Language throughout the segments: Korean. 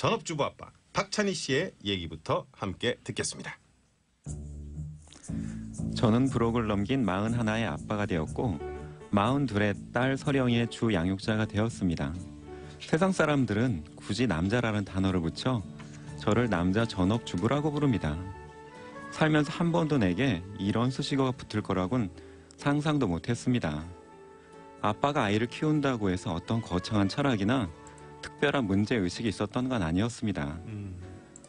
전업주부 아빠 박찬희 씨의 얘기부터 함께 듣겠습니다. 저는 부록을 넘긴 41의 아빠가 되었고 42의 딸 서령이의 주 양육자가 되었습니다. 세상 사람들은 굳이 남자라는 단어를 붙여 저를 남자 전업주부라고 부릅니다. 살면서 한 번도 내게 이런 수식어가 붙을 거라곤 상상도 못했습니다. 아빠가 아이를 키운다고 해서 어떤 거창한 철학이나 특별한 문제 의식이 있었던 건 아니었습니다.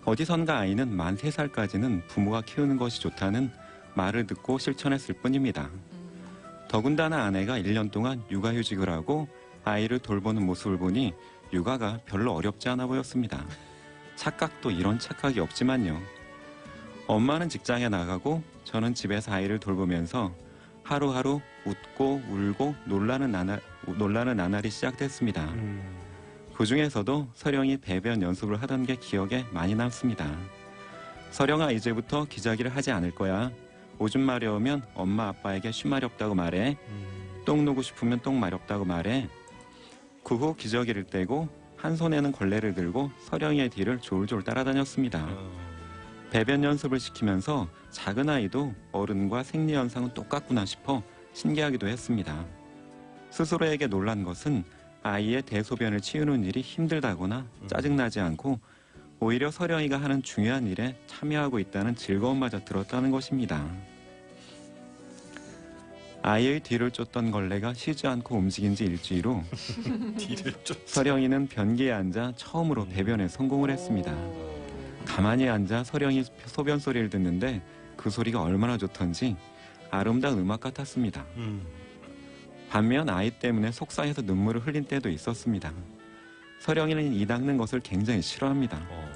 어디선가 아이는 만 3살까지는 부모가 키우는 것이 좋다는 말을 듣고 실천했을 뿐입니다. 더군다나 아내가 1년 동안 육아휴직을 하고 아이를 돌보는 모습을 보니 육아가 별로 어렵지 않아 보였습니다. 착각도 이런 착각이 없지만요. 엄마는 직장에 나가고 저는 집에서 아이를 돌보면서 하루하루 웃고 울고 놀라는 나날, 놀라는 나날이 시작됐습니다. 그 중에서도 서령이 배변 연습을 하던 게 기억에 많이 남습니다. 서령아 이제부터 기저귀를 하지 않을 거야. 오줌 마려우면 엄마 아빠에게 쉰 마렵다고 말해. 똥 누고 싶으면 똥 마렵다고 말해. 그 후 기저귀를 떼고 한 손에는 걸레를 들고 서령이의 뒤를 졸졸 따라다녔습니다. 배변 연습을 시키면서 작은 아이도 어른과 생리 현상은 똑같구나 싶어 신기하기도 했습니다. 스스로에게 놀란 것은 아이의 대소변을 치우는 일이 힘들다거나 짜증나지 않고 오히려 서령이가 하는 중요한 일에 참여하고 있다는 즐거움마저 들었다는 것입니다. 아이의 뒤를 쫓던 걸레가 쉬지 않고 움직인 지 일주일 후. 서령이는 변기에 앉아 처음으로 배변에 성공을 했습니다. 가만히 앉아 서령이 소변 소리를 듣는데 그 소리가 얼마나 좋던지 아름다운 음악 같았습니다. 음. 반면 아이 때문에 속상해서 눈물을 흘린 때도 있었습니다. 서령이는 이 닦는 것을 굉장히 싫어합니다. 어.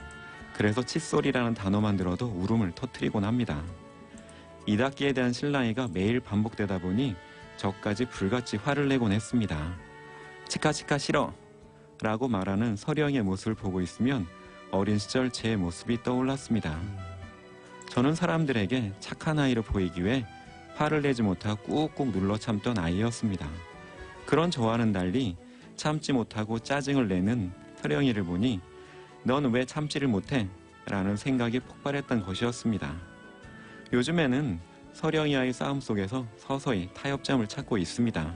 그래서 칫솔이라는 단어만 들어도 울음을 터뜨리곤 합니다. 이 닦기에 대한 실랑이가 매일 반복되다 보니 저까지 불같이 화를 내곤 했습니다. 치카치카 싫어! 라고 말하는 서령의 모습을 보고 있으면 어린 시절 제 모습이 떠올랐습니다. 저는 사람들에게 착한 아이로 보이기 위해 화를 내지 못하고 꾹꾹 눌러 참던 아이였습니다. 그런 저와는 달리 참지 못하고 짜증을 내는 서령이를 보니 넌 왜 참지를 못해? 라는 생각이 폭발했던 것이었습니다. 요즘에는 서령이와의 싸움 속에서 서서히 타협점을 찾고 있습니다.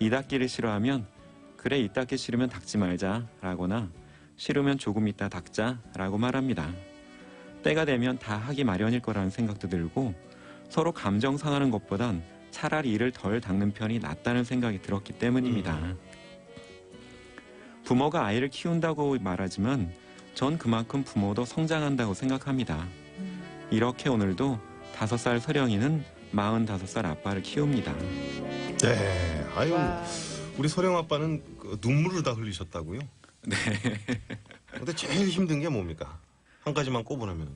이 닦기를 싫어하면 그래 이 닦기 싫으면 닦지 말자 라거나 싫으면 조금 있다 닦자 라고 말합니다. 때가 되면 다 하기 마련일 거라는 생각도 들고 서로 감정 상하는 것보단 차라리 이를 덜 닦는 편이 낫다는 생각이 들었기 때문입니다. 부모가 아이를 키운다고 말하지만 전 그만큼 부모도 성장한다고 생각합니다. 이렇게 오늘도 다섯 살 서령이는 마흔다섯 살 아빠를 키웁니다. 네. 아유 와. 우리 소령 아빠는 그 눈물을 다 흘리셨다고요? 네. 근데 제일 힘든 게 뭡니까? 한 가지만 꼽으라면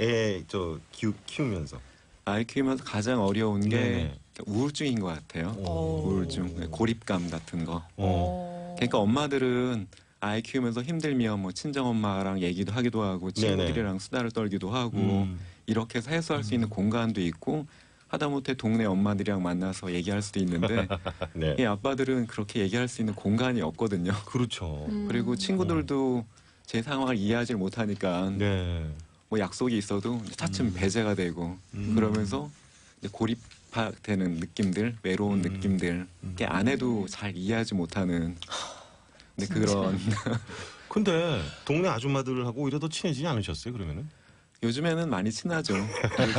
애애저 키우면서. 아이 키우면서 가장 어려운 게 네네. 우울증인 것 같아요. 오. 우울증, 고립감 같은 거. 어. 그러니까 엄마들은 아이 키우면서 힘들면 뭐 친정 엄마랑 얘기도 하기도 하고 친구들이랑 수다를 떨기도 하고 음. 이렇게 해서 해소할 수 있는 공간도 있고 하다못해 동네 엄마들이랑 만나서 얘기할 수도 있는데 네. 이 아빠들은 그렇게 얘기할 수 있는 공간이 없거든요. 그렇죠. 음. 그리고 친구들도 제 상황을 이해하지 못하니까 네. 뭐 약속이 있어도 차츰 음. 배제가 되고 음. 그러면서 이제 고립되는 느낌들, 외로운 음. 느낌들, 음. 게 아내도 잘 이해하지 못하는 근데 그런 근데 동네 아줌마들하고 오히려 더 친해지지 않으셨어요? 그러면은? 요즘에는 많이 친하죠. 많이.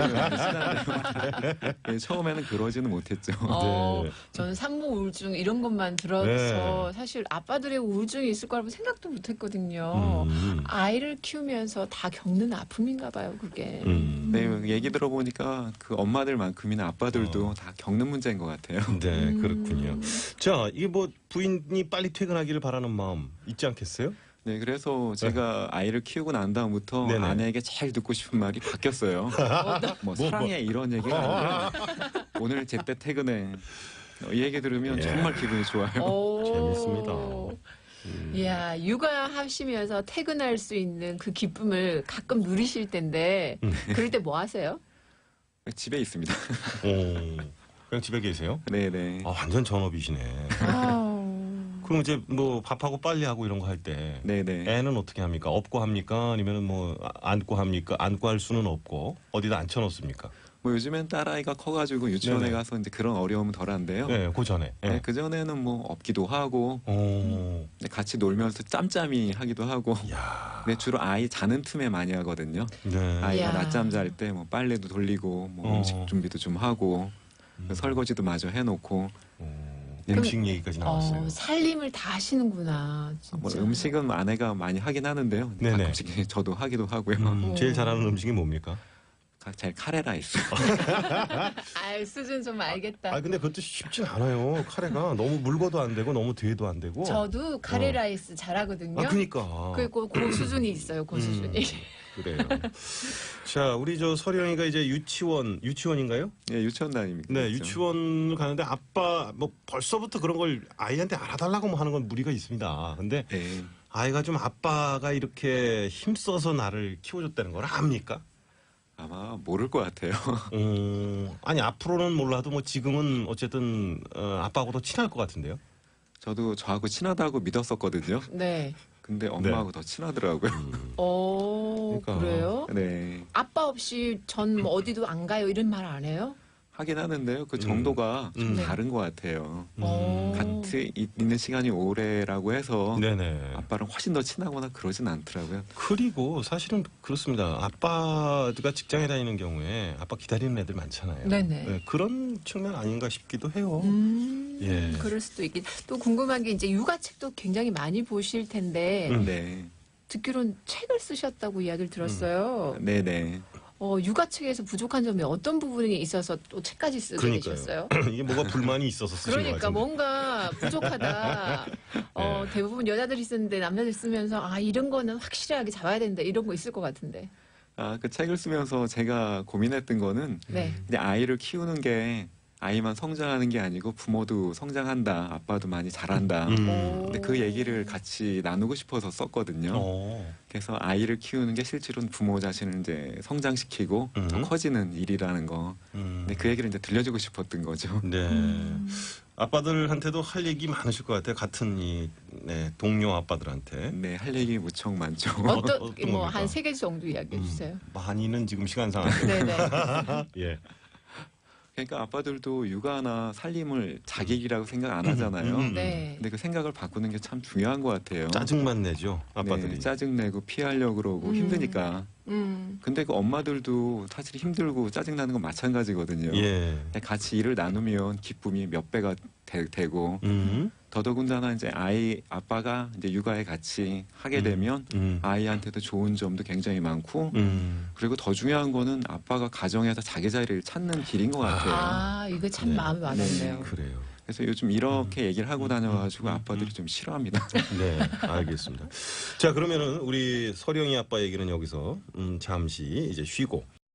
예, 처음에는 그러지는 못했죠. 어, 네. 저는 산모 우울증 이런 것만 들어서 네. 사실 아빠들의 우울증이 있을 거라고 생각도 못했거든요. 음. 아이를 키우면서 다 겪는 아픔인가 봐요, 그게. 음. 네, 얘기 들어보니까 그 엄마들만큼이나 아빠들도 어. 다 겪는 문제인 것 같아요. 네, 음. 그렇군요. 자, 이게 뭐 부인이 빨리 퇴근하기를 바라는 마음 있지 않겠어요? 네, 그래서 제가 아이를 키우고 난 다음부터 네네. 아내에게 제일 듣고 싶은 말이 바뀌었어요. 뭐 뭐. 사랑해 이런 얘기가 아니라 오늘 제때 퇴근해. 어, 이 얘기 들으면 예. 정말 기분이 좋아요. 오. 재밌습니다. 음. 이야, 육아하시면서 퇴근할 수 있는 그 기쁨을 가끔 누리실 텐데, 음. 그럴 때 뭐 하세요? 집에 있습니다. 어, 그냥 집에 계세요? 네, 네. 아, 완전 전업이시네. 아우. 그럼 이제 뭐 밥하고 빨리 하고 이런 거 할 때 네네. 애는 어떻게 합니까? 업고 합니까? 아니면 뭐 아- 안고 합니까? 안고 할 수는 없고 어디다 앉혀놓습니까? 뭐 요즘엔 딸아이가 커가지고 유치원에 네네. 가서 이제 그런 어려움은 덜한데요. 네, 그 전에. 네, 네. 그 전에는 뭐 업기도 하고 오, 네, 같이 놀면서 짬짬이 하기도 하고. 야, 네, 주로 아이 자는 틈에 많이 하거든요. 네. 아이가 이야. 낮잠 잘 때 뭐 빨래도 돌리고 뭐 어. 음식 준비도 좀 하고 음. 설거지도 마저 해놓고 오, 음식 얘기까지 나왔어요. 어, 살림을 다 하시는구나. 진짜. 뭐 음식은 아내가 많이 하긴 하는데요. 네네. 가끔씩 저도 하기도 하고요. 음, 제일 오. 잘하는 음식이 뭡니까? 가- 잘 카레라이스. 아, 수준 좀 알겠다. 아 근데 그것도 쉽지 않아요. 카레가 너무 물고도 안 되고 너무 뒤에도 안 되고. 저도 카레 라이스 잘하거든요. 아 그니까. 그리고 그 수준이 있어요. 그 음, 수준이. 그래요. 자, 우리 저 서령이가 이제 유치원 유치원인가요? 예, 유치원 다닙니다. 네, 유치원 가는데 아빠 뭐 벌써부터 그런 걸 아이한테 알아달라고 뭐 하는 건 무리가 있습니다. 근데 네. 아이가 좀 아빠가 이렇게 힘써서 나를 키워줬다는 걸 압니까? 아마 모를 것 같아요. 음, 아니 앞으로는 몰라도 뭐 지금은 어쨌든 어, 아빠하고 더 친할 것 같은데요. 저도 저하고 친하다고 믿었었거든요. 네. 근데 엄마하고 더 친하더라고요. 음, 어, 그러니까. 그래요? 네. 아빠 없이 전뭐 어디도 안 가요 이런 말 안 해요? 하긴 하는데요. 그 정도가 좀 음. 다른 것 같아요. 어. 같이 이- 있는 시간이 오래라고 해서 네네. 아빠랑 훨씬 더 친하거나 그러진 않더라고요. 그리고 사실은 그렇습니다. 아빠가 직장에 다니는 경우에 아빠 기다리는 애들 많잖아요. 네네. 그런 측면 아닌가 싶기도 해요. 음, 예. 그럴 수도 있긴. 또 궁금한 게 이제 육아책도 굉장히 많이 보실 텐데 음. 네. 듣기로는 책을 쓰셨다고 이야기를 들었어요. 네 네. 어, 육아책에서 부족한 점이 어떤 부분이 있어서 또 책까지 쓰게 그러니까요. 되셨어요? 이게 뭐가 불만이 있어서 쓰신 거 그러니까 같은데. 뭔가 부족하다. 어, 네. 대부분 여자들이 쓰는데 남자들이 쓰면서 아 이런 거는 확실하게 잡아야 된다 이런 거 있을 것 같은데. 아, 그 책을 쓰면서 제가 고민했던 거는 네. 이제 아이를 키우는 게 아이만 성장하는 게 아니고 부모도 성장한다. 아빠도 많이 자란다. 음. 오. 근데 그 얘기를 같이 나누고 싶어서 썼거든요. 어. 그래서 아이를 키우는 게 실제로는 부모 자신을 이제 성장시키고 더 음. 커지는 일이라는 거. 음. 근데 그 얘기를 이제 들려주고 싶었던 거죠. 네. 음. 아빠들한테도 할 얘기 많으실 것 같아요. 같은 이 네, 동료 아빠들한테. 네, 할 얘기 무척 많죠. 어떤 어떤 뭐 겁니까? 한세 개 정도 이야기해 음, 주세요. 많이는 지금 시간상 안 네네. 예. 그러니까 아빠들도 육아나 살림을 자기 일이라고 생각 안 하잖아요. 음, 음. 네. 근데 그 생각을 바꾸는 게 참 중요한 것 같아요. 짜증만 내죠. 아빠들이. 네, 짜증 내고 피하려고 그러고 음. 힘드니까. 음. 근데 그 엄마들도 사실 힘들고 짜증 나는 건 마찬가지거든요. 예. 같이 일을 나누면 기쁨이 몇 배가 되, 고 음. 더더군다나 이제 아이 아빠가 이제 육아에 같이 하게 음. 되면 음. 아이한테도 좋은 점도 굉장히 많고 음. 그리고 더 중요한 거는 아빠가 가정에서 자기 자리를 찾는 길인 것 같아요. 아 이거 참 네. 마음이 와닿네요. 그래요. 그래서 요즘 이렇게 얘기를 하고 다녀가지고 음. 아빠들이 좀 싫어합니다. 네, 알겠습니다. 자, 그러면은 우리 서령이 아빠 얘기는 여기서 음, 잠시 이제 쉬고